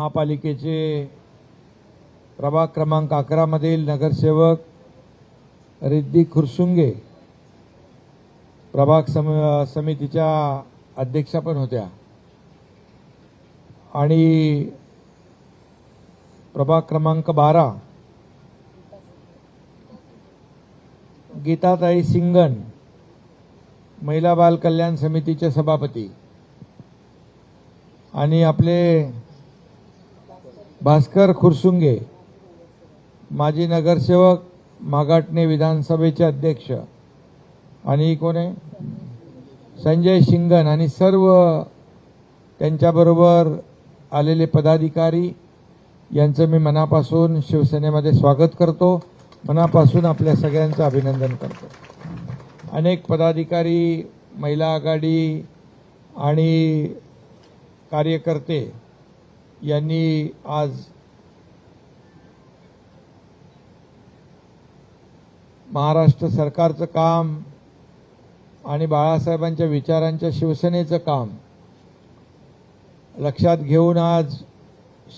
महापालिकेचे प्रभाग क्रमांक अकरामधील नगरसेवक रिद्धी खुरसुंगे प्रभाग सम समितीच्या अध्यक्षा पण होत्या. आणि प्रभाग क्रमांक बारा गीताताई सिंगन महिला बाल कल्याण समितीचे सभापती. आणि आपले भास्कर खुरसुंगे माजी नगरसेवक मागाटणे विधानसभेचे अध्यक्ष आणि कोण? आहे संजय शिंगण आणि सर्व त्यांच्याबरोबर आलेले पदाधिकारी यांचं मी मनापासून शिवसेनेमध्ये स्वागत करतो. मनापासून आपल्या सगळ्यांचं अभिनंदन करतो. अनेक पदाधिकारी महिला आघाडी आणि कार्यकर्ते यांनी आज महाराष्ट्र सरकारचं काम आणि बाळासाहेबांच्या विचारांच्या शिवसेनेचं काम लक्षात घेऊन आज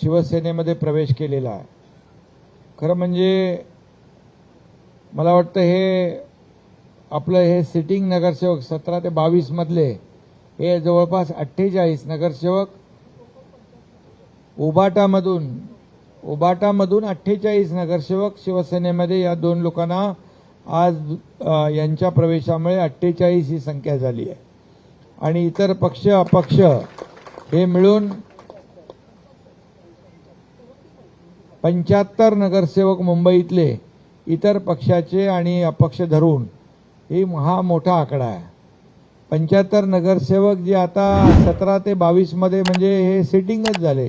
शिवसेनेमध्ये प्रवेश केलेला आहे. खरं म्हणजे मला वाटतं हे आपलं हे सिटिंग नगरसेवक सतरा ते बावीसमधले हे जवळपास अठ्ठेचाळीस नगरसेवक उबाटामधून उबाटामधून अठ्ठेचाळीस नगरसेवक शिवसेनेमध्ये या दोन लोकांना आज यांच्या प्रवेशामुळे अठ्ठेचाळीस ही संख्या झाली आहे. आणि इतर पक्ष अपक्ष हे मिळून पंच्याहत्तर नगरसेवक मुंबईतले इतर पक्षाचे आणि अपक्ष धरून ही हा मोठा आकडा आहे. पंच्याहत्तर नगरसेवक जे आता सतरा ते बावीसमध्ये म्हणजे हे सिटिंगच झाले.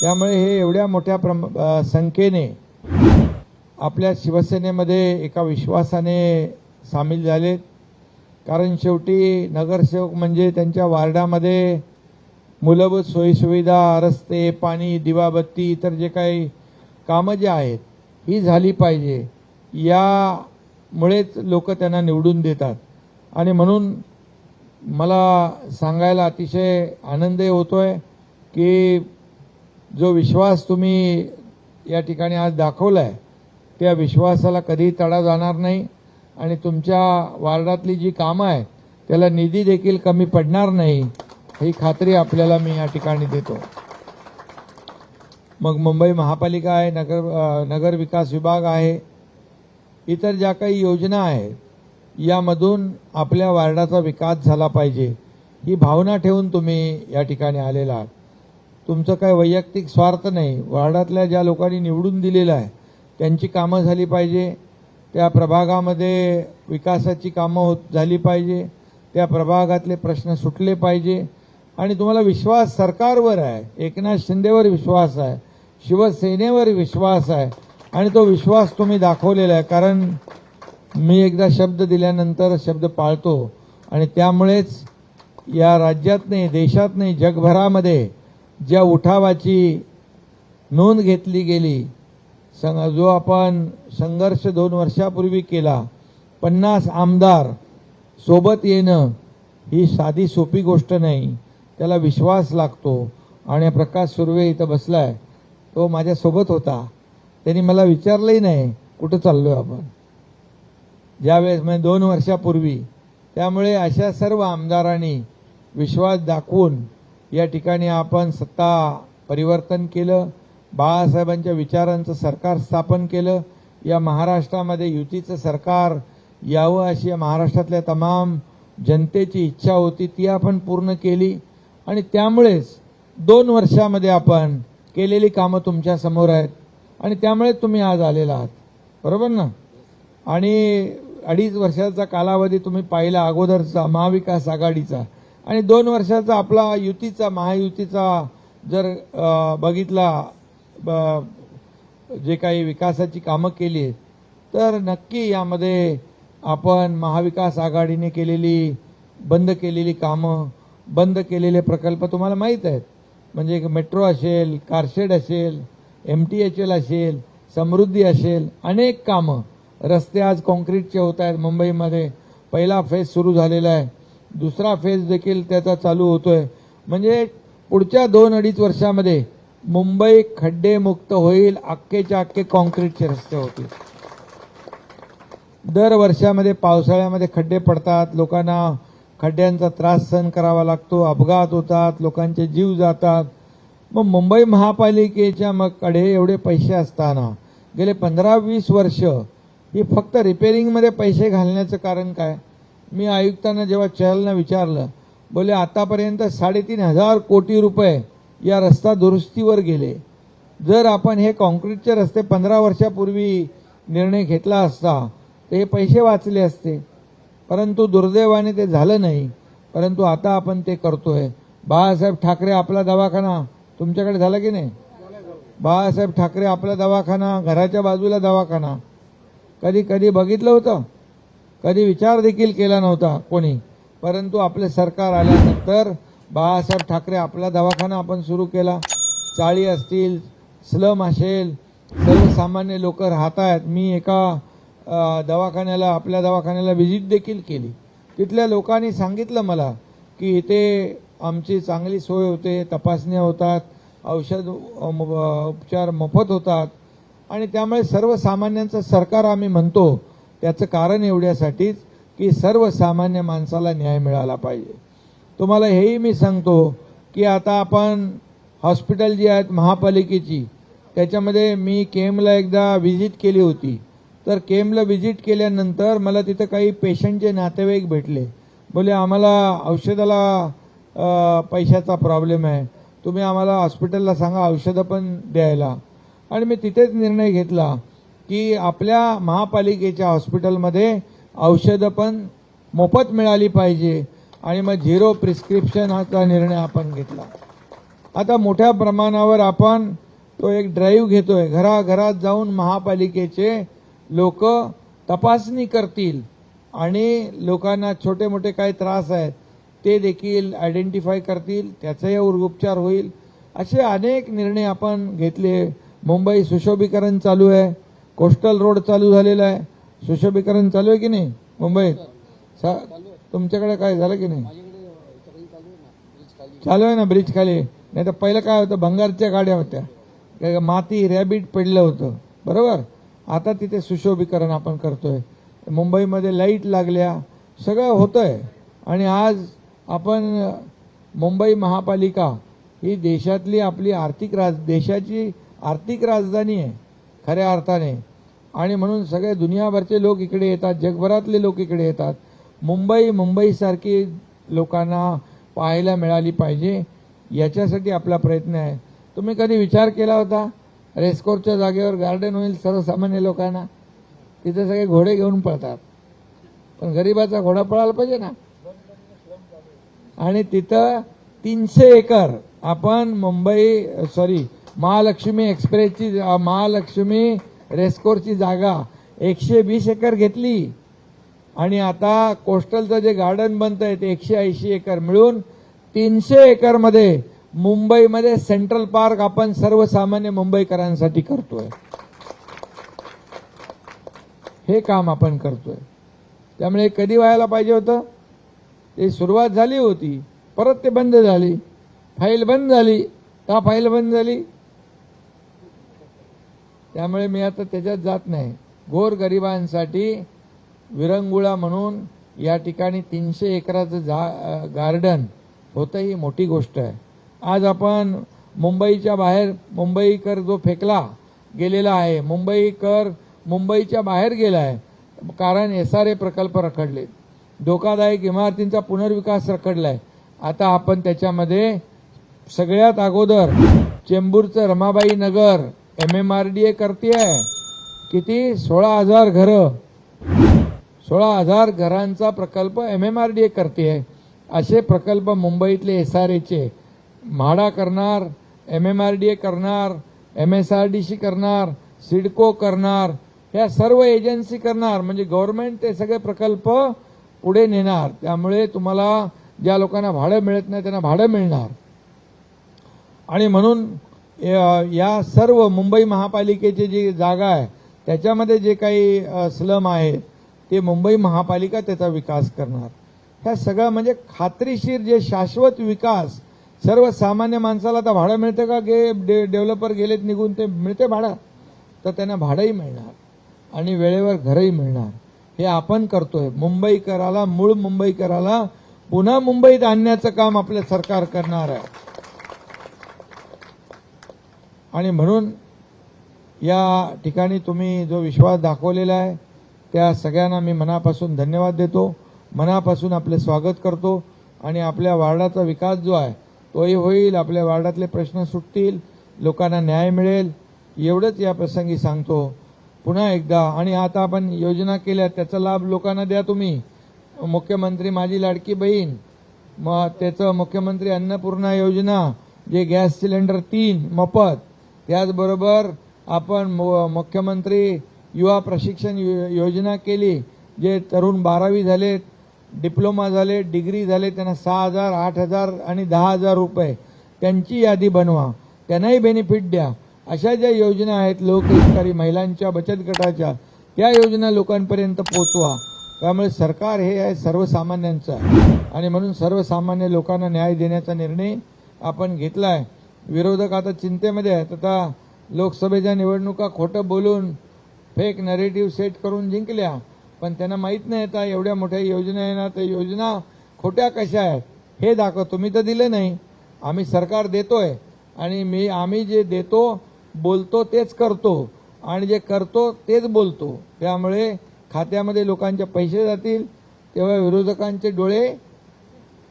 त्यामुळे हे एवढ्या मोठ्या प्रम संख्येने आपल्या शिवसेनेमध्ये एका विश्वासाने सामील झालेत. कारण शेवटी नगरसेवक म्हणजे त्यांच्या वार्डामध्ये मूलभूत सोयीसुविधा रस्ते पाणी दिवाबत्ती इतर जे काही कामं जे आहेत ही झाली पाहिजे. यामुळेच लोक त्यांना निवडून देतात. आणि म्हणून मला सांगायला अतिशय आनंदही होतोय की जो विश्वास तुम्ही या ठिकाणी आज दाखवला आहे त्या विश्वासाला कधीही तडा जाणार नाही आणि तुमच्या वार्डातली जी कामं आहेत त्याला निधी देखील कमी पडणार नाही ही खात्री आपल्याला मी या ठिकाणी देतो. मग मुंबई महापालिका आहे नगर नगर विकास विभाग आहे इतर ज्या काही योजना आहेत यामधून आपल्या वार्डाचा विकास झाला पाहिजे ही भावना ठेवून तुम्ही या ठिकाणी आलेला आहात. तुमचं काय वैयक्तिक स्वार्थ नाही. वार्डातल्या ज्या लोकांनी निवडून दिलेलं आहे त्यांची कामं झाली पाहिजे. त्या प्रभागामध्ये विकासाची कामं होत झाली पाहिजे. त्या प्रभागातले प्रश्न सुटले पाहिजे. आणि तुम्हाला विश्वास सरकारवर आहे. एकनाथ शिंदेवर विश्वास आहे. शिवसेनेवर विश्वास आहे. आणि तो विश्वास तुम्ही दाखवलेला आहे. कारण मी एकदा शब्द दिल्यानंतर शब्द पाळतो. आणि त्यामुळेच या राज्यात नाही देशात नाही जगभरामध्ये ज्या उठावाची नोंद घेतली गेली संग जो आपण संघर्ष दोन वर्षापूर्वी केला पन्नास आमदार सोबत येणं ही साधी सोपी गोष्ट नाही. त्याला विश्वास लागतो. आणि प्रकाश सुर्वे इथं बसलाय. तो माझ्यासोबत होता. त्यांनी मला विचारलंही नाही कुठं चाललोय आपण? ज्यावेळेस म्हणजे दोन वर्षापूर्वी. त्यामुळे अशा सर्व आमदारांनी विश्वास दाखवून या ठिकाणी आपण सत्ता परिवर्तन केलं. बाळासाहेबांच्या विचारांचं सरकार स्थापन केलं. या महाराष्ट्रामध्ये युतीचं सरकार यावं अशी या महाराष्ट्रातल्या तमाम जनतेची इच्छा होती ती आपण पूर्ण केली. आणि त्यामुळेच दोन वर्षामध्ये आपण केलेली कामं तुमच्यासमोर आहेत. आणि त्यामुळे तुम्ही आज आलेला आहात. बरोबर ना? आणि अडीच वर्षाचा कालावधी तुम्ही पाहिला अगोदरचा महाविकास आघाडीचा. आणि दोन वर्षाचा आपला युतीचा महायुतीचा जर बघितला ब- जे काही विकासाची कामं केली आहेत तर नक्की यामध्ये आपण महाविकास आघाडीने केलेली बंद केलेली कामं बंद केलेले प्रकल्प तुम्हाला माहीत आहेत. म्हणजे मेट्रो असेल कारशेड असेल एम टी एच एल असेल समृद्धी असेल अनेक कामं. रस्ते आज कॉन्क्रीटचे होत आहेत मुंबईमध्ये. पहिला फेज सुरू झालेला आहे. दुसरा फेज देखील त्याचा चालू होतोय. म्हणजे पुढच्या दोन अडीच वर्षामध्ये मुंबई खड्डे मुक्त होईल अख्खेच्या अख्खे कॉन्क्रीटचे रस्ते होतील. दर वर्षामध्ये पावसाळ्यामध्ये खड्डे पडतात लोकांना खड्ड्यांचा त्रास सहन करावा लागतो अपघात होतात लोकांचे जीव जातात. मग मुंबई महापालिकेच्या मग कडे एवढे पैसे असताना गेले पंधरा वीस वर्ष ही फक्त रिपेरिंगमध्ये पैसे घालण्याचं कारण काय? मी आयुक्तांना जेव्हा चहलनं विचारलं बोले आतापर्यंत साडेतीन हजार कोटी रुपये या रस्ता दुरुस्तीवर गेले. जर आपण हे कॉन्क्रीटचे रस्ते पंधरा वर्षापूर्वी निर्णय घेतला असता तर हे पैसे वाचले असते. परंतु दुर्दैवाने ते झालं नाही. परंतु आता आपण ते करतोय. बाळासाहेब ठाकरे आपला दवाखाना तुमच्याकडे झाला की नाही? बाळासाहेब ठाकरे आपला दवाखाना घराच्या बाजूला दवाखाना. कधी कधी बघितलं होतं? कधी विचार देखील केला नव्हता कोणी. परंतु आपले सरकार आल्यानंतर बाळासाहेब ठाकरे आपला दवाखाना आपण सुरू केला. चाळी असतील स्लम असेल सर्वसामान्य लोक राहत आहेत मी एका दवाखान्याला आपल्या दवाखान्याला व्हिजिट देखील केली. तिथल्या लोकांनी सांगितलं मला की इथे आमची चांगली सोय होते तपासण्या होतात औषध उपचार मोफत होतात. आणि त्यामुळे सर्वसामान्यांचं सरकार आम्ही म्हणतो त्याचं कारण एवढ्यासाठीच की सर्वसामान्य माणसाला न्याय मिळाला पाहिजे. तुम्हाला हेही मी सांगतो की आता आपण हॉस्पिटल जी आहेत महापालिकेची त्याच्यामध्ये मी केमला एकदा व्हिजिट केली होती. तर केमला व्हिजिट केल्यानंतर मला तिथं काही पेशंटचे नातेवाईक भेटले. बोले आम्हाला औषधाला पैशाचा प्रॉब्लेम आहे. तुम्ही आम्हाला हॉस्पिटलला सांगा औषधं पण द्यायला. आणि मी तिथेच निर्णय घेतला. की आपल्या महापालिकेच्या हॉस्पिटलमध्ये औषधं पण मोफत मिळाली पाहिजे आणि मग झिरो प्रिस्क्रिप्शन हाचा निर्णय आपण घेतला. आता मोठ्या प्रमाणावर आपण तो एक ड्राईव्ह घेतोय. घराघरात जाऊन महापालिकेचे लोक तपासणी करतील आणि लोकांना छोटे मोठे काही त्रास आहेत ते देखील आयडेंटिफाय करतील त्याचाही उपचार होईल. असे अनेक निर्णय आपण घेतले. मुंबई सुशोभीकरण चालू आहे. कोस्टल रोड चालू झालेला आहे. सुशोभीकरण चालू आहे की नाही मुंबईत? सा- तुमच्याकडे काय झालं की नाही? चालू आहे ना ब्रिज खाली. नाही तर पहिलं काय होतं? भंगारच्या गाड्या होत्या. काय माती रॅबिट पडलं होतं. बरोबर? आता तिथे सुशोभीकरण आपण करतोय. मुंबईमध्ये लाइट लागल्या. सगळं होतंय. आणि आज आपण मुंबई महापालिका ही देशातली आपली आर्थिक राज देशाची आर्थिक राजधानी आहे. खऱ्या अर्थाने. आणि म्हणून सगळे दुनियाभरचे लोक इकडे येतात जगभरातले लोक इकडे येतात. मुंबई मुंबईसारखी लोकांना पाहायला मिळाली पाहिजे याच्यासाठी आपला प्रयत्न आहे. तुम्ही कधी विचार केला होता? रेस्कोरच्या जागेवर गार्डन होईल सर्वसामान्य लोकांना. तिथे सगळे घोडे घेऊन पळतात. पण गरीबाचा घोडा पळायला पाहिजे ना? आणि तिथं तीनशे एकर आपण मुंबई सॉरी महालक्ष्मी एक्सप्रेसची महालक्ष्मी रेस्कोरची जागा. एकशे वीस एकर घेतली. आणि आता कोस्टलचं जे गार्डन बनत आहे ते एकशे ऐंशी एकर मिळून तीनशे एकरमध्ये मुंबईमध्ये सेंट्रल पार्क आपण सर्वसामान्य मुंबईकरांसाठी करतोय. हे काम आपण करतोय. त्यामुळे कधी व्हायला पाहिजे होतं? ते सुरुवात झाली होती. परत ते बंद झाली. फाईल बंद झाली. का फाईल बंद झाली? त्यामुळे मी आता त्याच्यात जात नाही. गोर गरिबांसाठी विरंगुळा म्हणून या ठिकाणी तीनशे एकराचं झा गार्डन होतं ही मोठी गोष्ट आहे. आज आपण मुंबईच्या बाहेर मुंबईकर जो फेकला गेलेला आहे मुंबईकर मुंबईच्या बाहेर गेला आहे कारण एस आर ए प्रकल्प रखडले. धोकादायक इमारतींचा पुनर्विकास रखडलाय. आता आपण त्याच्यामध्ये सगळ्यात अगोदर चेंबूरचं Ramabai Nagar M M R D A करते किती? सोळा हजार घरं. सोळा हजार घरांचा प्रकल्प M M R D A करते असे प्रकल्प मुंबईतले एस आर एचे म्हाडा करणार M M R D A करणार M S R D C करणार सिडको करणार ह्या सर्व एजन्सी करणार. म्हणजे गव्हर्नमेंट ते सगळे प्रकल्प पुढे नेणार. त्यामुळे तुम्हाला ज्या लोकांना भाडं मिळत नाही त्यांना भाडं मिळणार. आणि म्हणून या या सर्व मुंबई महापालिकेची जी जागा आहे त्याच्यामध्ये जे काही स्लम आहे ते मुंबई महापालिका त्याचा विकास करणार. ह्या सगळं म्हणजे खात्रीशीर जे शाश्वत विकास सर्वसामान्य माणसाला तर भाडं मिळतं का? गे डे डेव्हलपर गेलेत निघून ते मिळते भाडं. तर त्यांना भाडंही मिळणार आणि वेळेवर घरही मिळणार. हे आपण करतोय. मुंबईकराला मूळ मुंबईकराला पुन्हा मुंबईत आणण्याचं काम आपलं सरकार करणार आहे. आणि म्हणून या ठिकाणी तुम्ही जो विश्वास दाखवलेला आहे त्या सगळ्यांना मी मनापासून धन्यवाद देतो. मनापासून आपले स्वागत करतो. आणि आपल्या वार्डाचा विकास जो आहे तोही होईल. आपल्या वार्डातले प्रश्न सुटतील. लोकांना न्याय मिळेल. एवढंच या प्रसंगी सांगतो. पुन्हा एकदा आणि आता आपण योजना केल्या त्याचा लाभ लोकांना द्या तुम्ही. मुख्यमंत्री माझी लाडकी बहीण. मग त्याचं मुख्यमंत्री अन्नपूर्णा योजना जे गॅस सिलेंडर तीन मोफत. त्याचबरोबर आपण मुख्यमंत्री युवा प्रशिक्षण योजना केली जे तरुण बारावी झाले डिप्लोमा झाले डिग्री झाले त्यांना सहा हजार आठ हजार आणि दहा हजार रुपये. त्यांची यादी बनवा. त्यांनाही बेनिफिट द्या. अशा ज्या योजना आहेत लोकहितकारी महिलांच्या बचत गटाच्या त्या योजना लोकांपर्यंत पोचवा त्यामुळे सरकार हे आहे सर्वसामान्यांचं. आणि म्हणून सर्वसामान्य लोकांना न्याय देण्याचा निर्णय आपण घेतला आहे विरोधक आता चिंतेमध्ये आहेत. आता लोकसभेच्या निवडणुका खोटं बोलून फेक नरेटिव्ह सेट करून जिंकल्या. पण त्यांना माहीत नाही आता एवढ्या मोठ्या योजना आहे ना त्या योजना खोट्या कशा आहेत? हे दाखव. तुम्ही तर दिलं नाही. आम्ही सरकार देतोय. आणि मी आम्ही जे देतो बोलतो तेच करतो. आणि जे करतो तेच बोलतो. त्यामुळे खात्यामध्ये लोकांचे पैसे जातील तेव्हा विरोधकांचे डोळे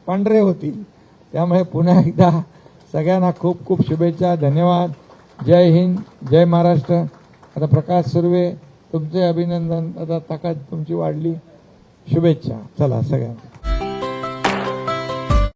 पांढरे होतील. त्यामुळे पुन्हा एकदा सगळ्यांना खूप खूप शुभेच्छा धन्यवाद. जय हिंद जय महाराष्ट्र. आता प्रकाश सुर्वे तुमचे अभिनंदन. आता ताकद तुमची वाढली. शुभेच्छा. चला सगळ्यांना.